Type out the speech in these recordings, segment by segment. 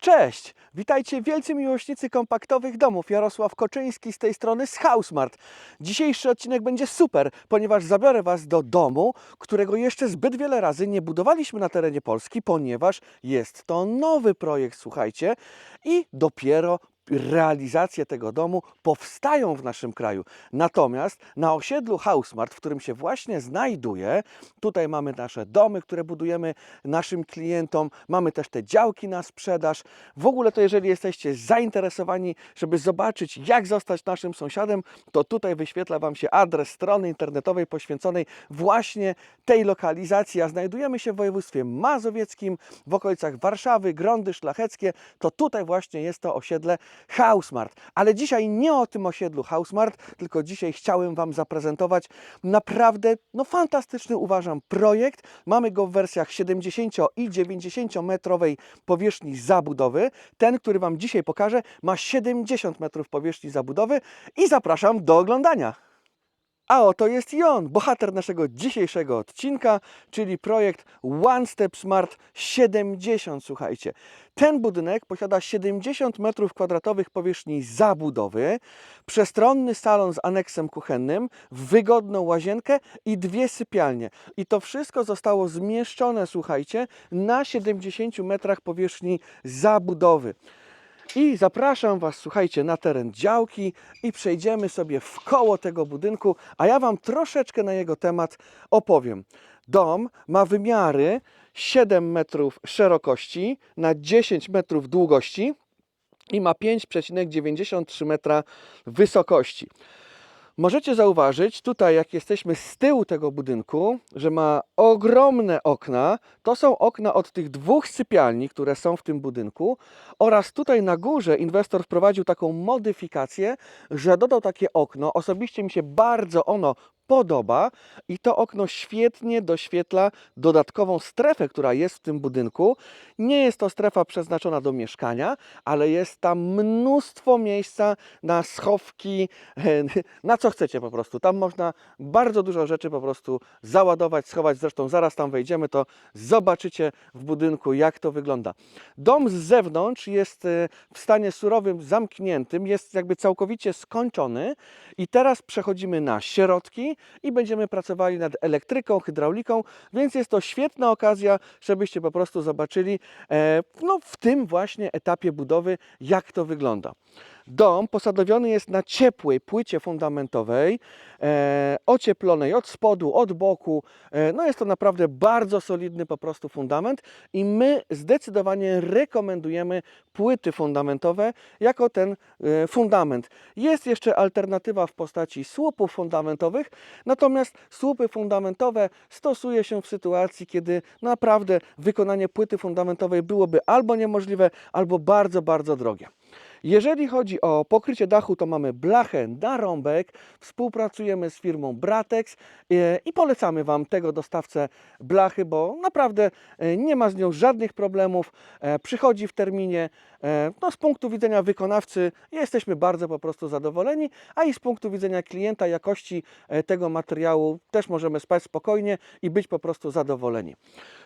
Cześć! Witajcie wielcy miłośnicy kompaktowych domów. Jarosław Koczyński z tej strony z Housemart. Dzisiejszy odcinek będzie super, ponieważ zabiorę Was do domu, którego jeszcze zbyt wiele razy nie budowaliśmy na terenie Polski, ponieważ jest to nowy projekt, słuchajcie, i dopiero realizacje tego domu powstają w naszym kraju. Natomiast na osiedlu Housemart, w którym się właśnie znajduję, tutaj mamy nasze domy, które budujemy naszym klientom, mamy też te działki na sprzedaż. W ogóle to jeżeli jesteście zainteresowani, żeby zobaczyć jak zostać naszym sąsiadem, to tutaj wyświetla Wam się adres strony internetowej poświęconej właśnie tej lokalizacji, a znajdujemy się w województwie mazowieckim, w okolicach Warszawy, Grądy Szlacheckie, to tutaj właśnie jest to osiedle Housemart. Ale dzisiaj nie o tym osiedlu Housemart, tylko dzisiaj chciałem Wam zaprezentować naprawdę no, fantastyczny, uważam, projekt. Mamy go w wersjach 70 i 90 metrowej powierzchni zabudowy. Ten, który Wam dzisiaj pokażę, ma 70 metrów powierzchni zabudowy i zapraszam do oglądania. A oto jest i on, bohater naszego dzisiejszego odcinka, czyli projekt One Step Smart 70. Słuchajcie, ten budynek posiada 70 m2 powierzchni zabudowy, przestronny salon z aneksem kuchennym, wygodną łazienkę i dwie sypialnie. I to wszystko zostało zmieszczone, słuchajcie, na 70 metrach powierzchni zabudowy. I zapraszam Was, słuchajcie, na teren działki i przejdziemy sobie w koło tego budynku, a ja Wam troszeczkę na jego temat opowiem. Dom ma wymiary 7 metrów szerokości na 10 metrów długości i ma 5,93 metra wysokości. Możecie zauważyć tutaj, jak jesteśmy z tyłu tego budynku, że ma ogromne okna. To są okna od tych dwóch sypialni, które są w tym budynku. Oraz tutaj na górze inwestor wprowadził taką modyfikację, że dodał takie okno. Osobiście mi się bardzo ono podoba i to okno świetnie doświetla dodatkową strefę, która jest w tym budynku. Nie jest to strefa przeznaczona do mieszkania, ale jest tam mnóstwo miejsca na schowki, na co chcecie po prostu. Tam można bardzo dużo rzeczy po prostu załadować, schować. Zresztą zaraz tam wejdziemy, to zobaczycie w budynku, jak to wygląda. Dom z zewnątrz jest e, w stanie surowym, zamkniętym, jest jakby całkowicie skończony i teraz przechodzimy na środki i będziemy pracowali nad elektryką, hydrauliką, więc jest to świetna okazja, żebyście po prostu zobaczyli e, no, w tym właśnie etapie budowy, jak to wygląda. Dom posadowiony jest na ciepłej płycie fundamentowej, e, ocieplonej od spodu, od boku. E, no jest to naprawdę bardzo solidny po prostu fundament i my zdecydowanie rekomendujemy płyty fundamentowe jako ten e, fundament. Jest jeszcze alternatywa w postaci słupów fundamentowych, natomiast słupy fundamentowe stosuje się w sytuacji, kiedy naprawdę wykonanie płyty fundamentowej byłoby albo niemożliwe, albo bardzo, bardzo drogie. Jeżeli chodzi o pokrycie dachu, to mamy blachę na rąbek. Współpracujemy z firmą Bratex e, i polecamy Wam tego dostawcę blachy, bo naprawdę e, nie ma z nią żadnych problemów. e, Przychodzi w terminie. No, z punktu widzenia wykonawcy jesteśmy bardzo po prostu zadowoleni, a i z punktu widzenia klienta jakości tego materiału też możemy spać spokojnie i być po prostu zadowoleni.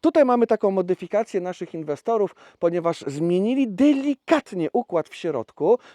Tutaj mamy taką modyfikację naszych inwestorów, ponieważ zmienili delikatnie układ w środku,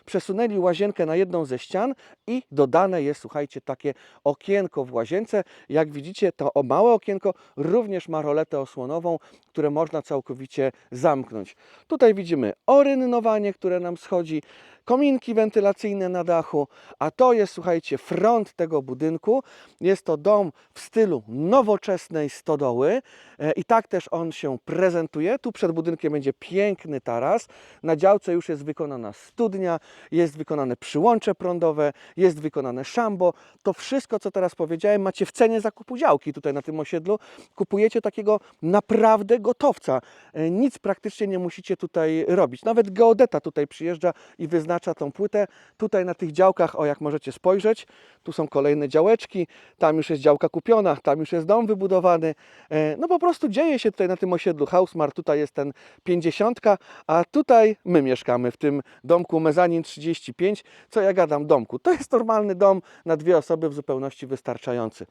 przesunęli łazienkę na jedną ze ścian i dodane jest, słuchajcie, takie okienko w łazience. Jak widzicie, to małe okienko również ma roletę osłonową, które można całkowicie zamknąć. Tutaj widzimy orynnowanie, które nam schodzi, kominki wentylacyjne na dachu, a to jest, słuchajcie, front tego budynku. Jest to dom w stylu nowoczesnej stodoły e, i tak też on się prezentuje. Tu przed budynkiem będzie piękny taras. Na działce już jest wykonana studnia, jest wykonane przyłącze prądowe, jest wykonane szambo. To wszystko, co teraz powiedziałem, macie w cenie zakupu działki tutaj na tym osiedlu. Kupujecie takiego naprawdę gotowca. E, Nic praktycznie nie musicie tutaj robić. Nawet geodeta tutaj przyjeżdża i wyznacza tą płytę. Tutaj na tych działkach, o jak możecie spojrzeć, tu są kolejne działeczki, tam już jest działka kupiona, tam już jest dom wybudowany. E, No po prostu dzieje się tutaj na tym osiedlu Housemart. Tutaj jest ten 50, a tutaj my mieszkamy w tym domku Mezanin 35. Co ja gadam domku? To jest normalny dom na dwie osoby w zupełności wystarczający.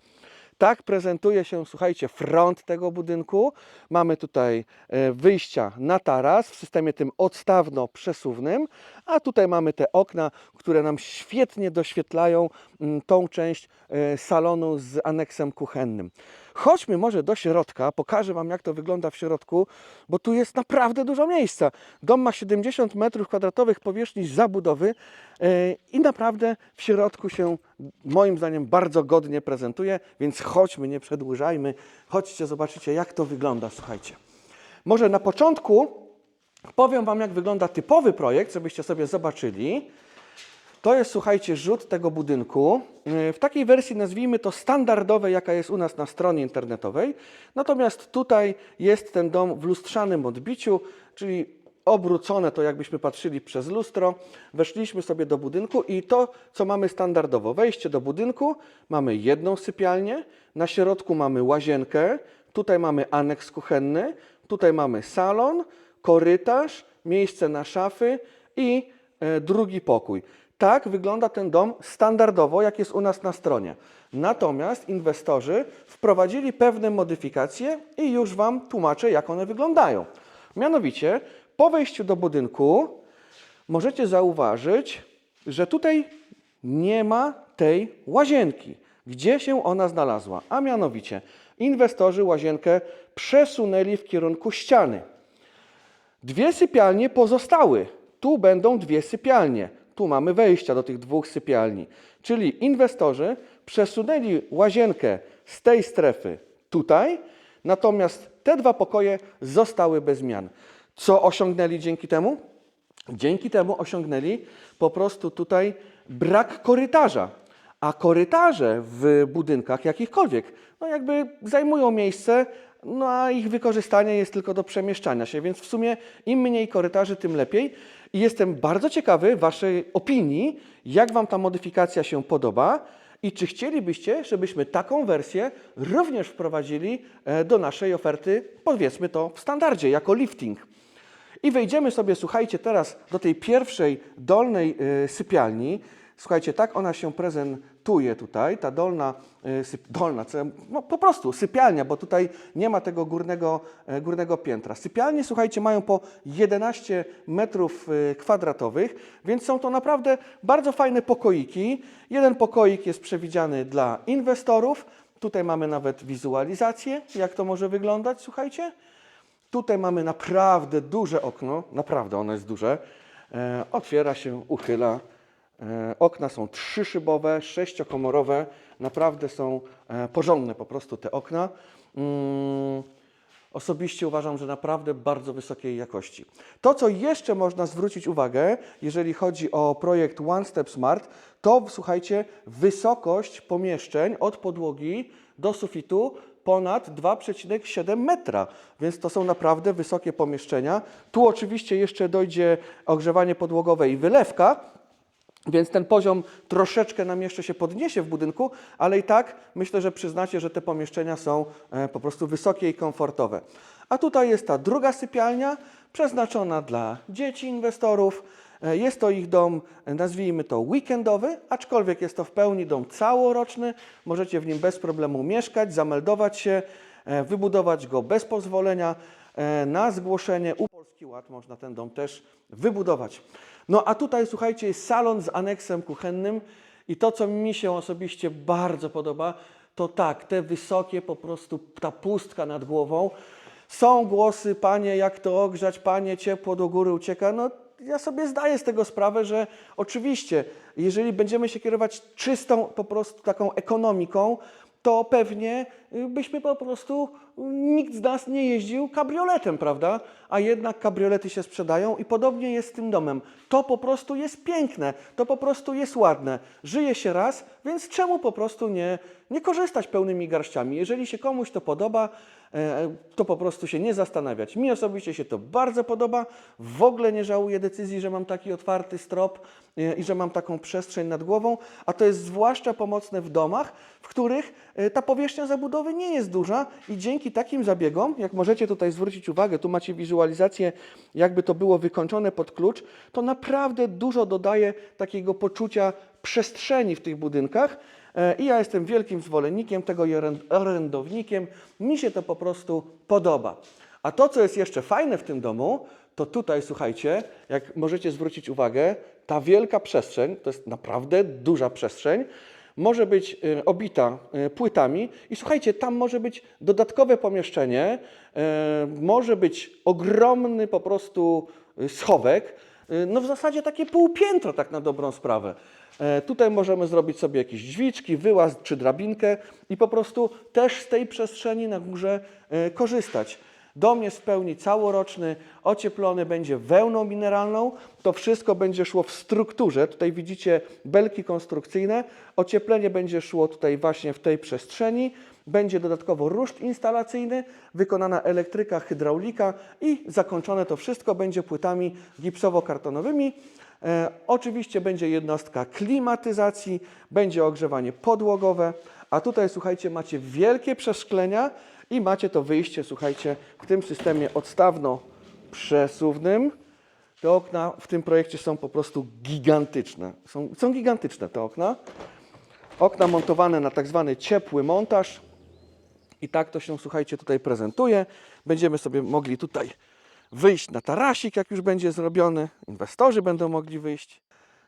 Tak prezentuje się, słuchajcie, front tego budynku. Mamy tutaj e, wyjścia na taras w systemie tym odstawno-przesuwnym, a tutaj mamy te okna, które nam świetnie doświetlają mm, tą część e, salonu z aneksem kuchennym. Chodźmy może do środka, pokażę Wam jak to wygląda w środku, bo tu jest naprawdę dużo miejsca. Dom ma 70 m2 powierzchni zabudowy e, i naprawdę w środku się moim zdaniem bardzo godnie prezentuje, więc chodźmy, nie przedłużajmy. Chodźcie, zobaczycie jak to wygląda, słuchajcie. Może na początku powiem Wam jak wygląda typowy projekt, żebyście sobie zobaczyli. To jest, słuchajcie, rzut tego budynku. Yy, W takiej wersji nazwijmy to standardowej, jaka jest u nas na stronie internetowej. Natomiast tutaj jest ten dom w lustrzanym odbiciu, czyli obrócone to jakbyśmy patrzyli przez lustro. Weszliśmy sobie do budynku i to, co mamy standardowo. Wejście do budynku, mamy jedną sypialnię, na środku mamy łazienkę, tutaj mamy aneks kuchenny, tutaj mamy salon, korytarz, miejsce na szafy i e, drugi pokój. Tak wygląda ten dom standardowo, jak jest u nas na stronie. Natomiast inwestorzy wprowadzili pewne modyfikacje i już Wam tłumaczę, jak one wyglądają. Mianowicie, po wejściu do budynku możecie zauważyć, że tutaj nie ma tej łazienki. Gdzie się ona znalazła? A mianowicie, inwestorzy łazienkę przesunęli w kierunku ściany. Dwie sypialnie pozostały. Tu będą dwie sypialnie. Tu mamy wejścia do tych dwóch sypialni. Czyli inwestorzy przesunęli łazienkę z tej strefy tutaj, natomiast te dwa pokoje zostały bez zmian. Co osiągnęli dzięki temu? Dzięki temu osiągnęli po prostu tutaj brak korytarza. A korytarze w budynkach jakichkolwiek, no jakby zajmują miejsce, no a ich wykorzystanie jest tylko do przemieszczania się, więc w sumie im mniej korytarzy, tym lepiej. I jestem bardzo ciekawy Waszej opinii, jak Wam ta modyfikacja się podoba i czy chcielibyście, żebyśmy taką wersję również wprowadzili e, do naszej oferty, powiedzmy to w standardzie, jako lifting. I wejdziemy sobie, słuchajcie, teraz do tej pierwszej dolnej y, sypialni. Słuchajcie, tak ona się prezentuje tutaj, ta dolna, y, syp, dolna, no po prostu sypialnia, bo tutaj nie ma tego górnego, e, górnego piętra. Sypialnie, słuchajcie, mają po 11 metrów y, kwadratowych, więc są to naprawdę bardzo fajne pokoiki. Jeden pokoik jest przewidziany dla inwestorów. Tutaj mamy nawet wizualizację, jak to może wyglądać, słuchajcie. Tutaj mamy naprawdę duże okno, naprawdę ono jest duże. E, otwiera się, uchyla. E, okna są trzyszybowe, sześciokomorowe. Naprawdę są e, porządne po prostu te okna. Mm, Osobiście uważam, że naprawdę bardzo wysokiej jakości. To, co jeszcze można zwrócić uwagę, jeżeli chodzi o projekt One Step Smart, to słuchajcie, wysokość pomieszczeń od podłogi do sufitu ponad 2,7 metra, więc to są naprawdę wysokie pomieszczenia. Tu oczywiście jeszcze dojdzie ogrzewanie podłogowe i wylewka, więc ten poziom troszeczkę nam jeszcze się podniesie w budynku, ale i tak myślę, że przyznacie, że te pomieszczenia są e, po prostu wysokie i komfortowe. A tutaj jest ta druga sypialnia, przeznaczona dla dzieci inwestorów. E, Jest to ich dom, e, nazwijmy to weekendowy, aczkolwiek jest to w pełni dom całoroczny. Możecie w nim bez problemu mieszkać, zameldować się, wybudować go bez pozwolenia. Na zgłoszenie Polski Ład można ten dom też wybudować. No a tutaj słuchajcie, jest salon z aneksem kuchennym i to, co mi się osobiście bardzo podoba, to tak, te wysokie po prostu, ta pustka nad głową. Są głosy, panie, jak to ogrzać, panie, ciepło do góry ucieka. No ja sobie zdaję z tego sprawę, że oczywiście, jeżeli będziemy się kierować czystą po prostu taką ekonomiką, to pewnie byśmy po prostu, y, nikt z nas nie jeździł kabrioletem, prawda? A jednak kabriolety się sprzedają i podobnie jest z tym domem. To po prostu jest piękne, to po prostu jest ładne. Żyje się raz, więc czemu po prostu nie, nie korzystać pełnymi garściami? Jeżeli się komuś to podoba, e, to po prostu się nie zastanawiać. Mi osobiście się to bardzo podoba. W ogóle nie żałuję decyzji, że mam taki otwarty strop e, i że mam taką przestrzeń nad głową, a to jest zwłaszcza pomocne w domach, w których e, ta powierzchnia zabudowy nie jest duża i dzięki takim zabiegom, jak możecie tutaj zwrócić uwagę, tu macie wizualizację, jakby to było wykończone pod klucz, to naprawdę dużo dodaje takiego poczucia przestrzeni w tych budynkach. E, I ja jestem wielkim zwolennikiem tego i orędownikiem. Mi się to po prostu podoba. A to, co jest jeszcze fajne w tym domu, to tutaj, słuchajcie, jak możecie zwrócić uwagę, ta wielka przestrzeń, to jest naprawdę duża przestrzeń, może być e, obita e, płytami i słuchajcie, tam może być dodatkowe pomieszczenie, e, może być ogromny po prostu schowek, no w zasadzie takie półpiętro tak na dobrą sprawę. Tutaj możemy zrobić sobie jakieś drzwiczki, wyłaz czy drabinkę i po prostu też z tej przestrzeni na górze korzystać. Dom jest w pełni całoroczny, ocieplony będzie wełną mineralną. To wszystko będzie szło w strukturze. Tutaj widzicie belki konstrukcyjne. Ocieplenie będzie szło tutaj właśnie w tej przestrzeni. Będzie dodatkowo ruszt instalacyjny, wykonana elektryka, hydraulika i zakończone to wszystko będzie płytami gipsowo-kartonowymi. E, oczywiście będzie jednostka klimatyzacji, będzie ogrzewanie podłogowe, a tutaj słuchajcie, macie wielkie przeszklenia i macie to wyjście, słuchajcie, w tym systemie odstawno-przesuwnym. Te okna w tym projekcie są po prostu gigantyczne. Są, są gigantyczne te okna. Okna montowane na tak zwany ciepły montaż. I tak to się, słuchajcie, tutaj prezentuje. Będziemy sobie mogli tutaj wyjść na tarasik, jak już będzie zrobiony. Inwestorzy będą mogli wyjść.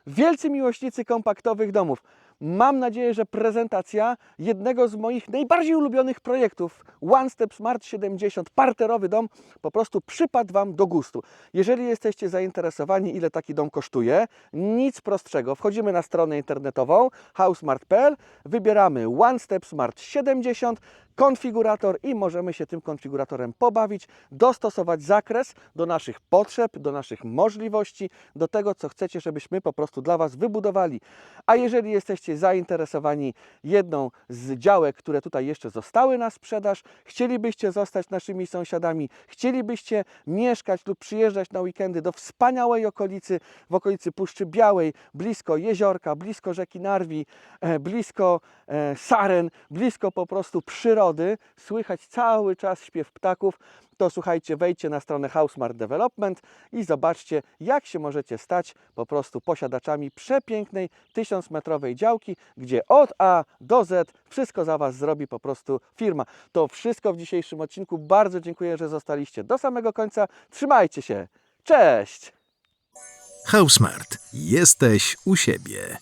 Wielcy miłośnicy kompaktowych domów. Mam nadzieję, że prezentacja jednego z moich najbardziej ulubionych projektów One Step Smart 70, parterowy dom, po prostu przypadł Wam do gustu. Jeżeli jesteście zainteresowani, ile taki dom kosztuje, nic prostszego. Wchodzimy na stronę internetową housemart.pl, wybieramy One Step Smart 70, konfigurator i możemy się tym konfiguratorem pobawić, dostosować zakres do naszych potrzeb, do naszych możliwości, do tego, co chcecie, żebyśmy po prostu dla Was wybudowali. A jeżeli jesteście zainteresowani jedną z działek, które tutaj jeszcze zostały na sprzedaż, chcielibyście zostać naszymi sąsiadami, chcielibyście mieszkać lub przyjeżdżać na weekendy do wspaniałej okolicy, w okolicy Puszczy Białej, blisko jeziorka, blisko rzeki Narwi, e, blisko e, saren, blisko po prostu przyrody, słychać cały czas śpiew ptaków, to słuchajcie, wejdźcie na stronę Housemart Development i zobaczcie, jak się możecie stać po prostu posiadaczami przepięknej 1000-metrowej działki, gdzie od A do Z wszystko za Was zrobi po prostu firma. To wszystko w dzisiejszym odcinku. Bardzo dziękuję, że zostaliście do samego końca. Trzymajcie się. Cześć! Housemart. Jesteś u siebie.